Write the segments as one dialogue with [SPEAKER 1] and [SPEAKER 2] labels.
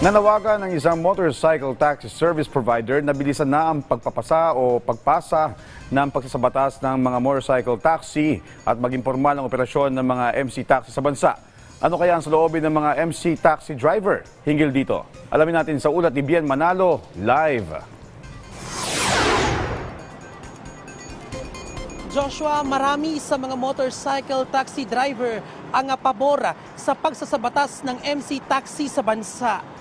[SPEAKER 1] Nanawagan ng isang motorcycle taxi service provider na bilisan na ang pagpapasa o pagpasa ng pagsasabatas ng mga motorcycle taxi at maging formal ang operasyon ng mga MC taxi sa bansa. Ano kaya ang saloobin ng mga MC taxi driver? Hinggil dito. Alamin natin sa ulat ni Bien Manalo, live.
[SPEAKER 2] Joshua, marami sa mga motorcycle taxi driver ang pabor sa pagsasabatas ng MC taxi sa bansa.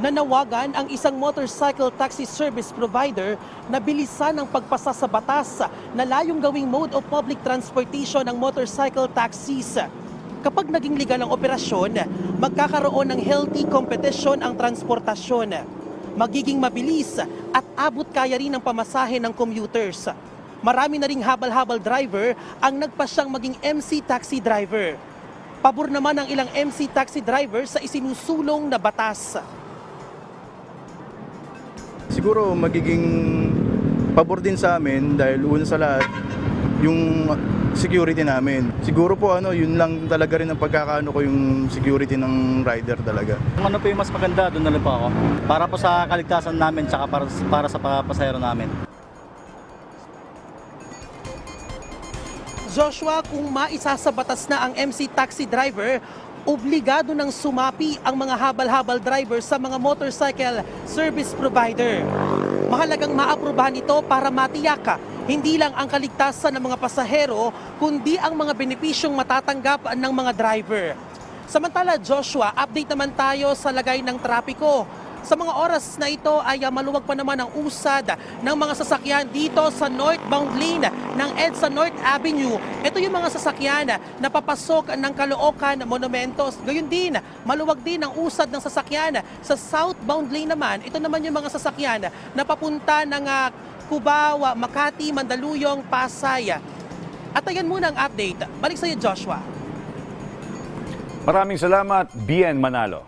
[SPEAKER 2] Nanawagan ang isang motorcycle taxi service provider na bilisan ang pagpasa sa batas na layong gawing mode of public transportation ng motorcycle taxis. Kapag naging legal ang operasyon, magkakaroon ng healthy competition ang transportasyon. Magiging mabilis at abot kaya rin ang pamasahe ng commuters. Marami na ring habal-habal driver ang nagpasyang maging MC taxi driver. Pabor naman ang ilang MC taxi driver sa isinusulong na batas.
[SPEAKER 3] Siguro magiging pabor din sa amin dahil una sa lahat yung security namin. Siguro po ano, yun lang talaga rin ang pagkakaano ko yung security ng rider talaga.
[SPEAKER 4] Kung ano po yung mas maganda, doon na lang po ako. Para po sa kaligtasan namin, tsaka para, para sa pa- pasahero namin.
[SPEAKER 2] Joshua, kung maisasabatas na ang MC taxi driver, obligado ng sumapi ang mga habal-habal driver sa mga motorcycle service provider. Mahalagang maaprubahan ito para matiyak hindi lang ang kaligtasan ng mga pasahero, kundi ang mga benepisyong matatanggap ng mga driver. Samantala, Joshua, update naman tayo sa lagay ng trapiko. Sa mga oras na ito ay ah, maluwag pa naman ang usad ng mga sasakyan dito sa northbound lane ng EDSA North Avenue. Ito yung mga sasakyan na papasok ng Caloocan Monumentos. Gayun din, maluwag din ang usad ng sasakyan sa southbound lane naman. Ito naman yung mga sasakyan na papunta ng ah, Cubao, Makati, Mandaluyong, Pasay. At ayan muna ang update. Balik sa iyo, Joshua.
[SPEAKER 1] Maraming salamat, Bien Manalo.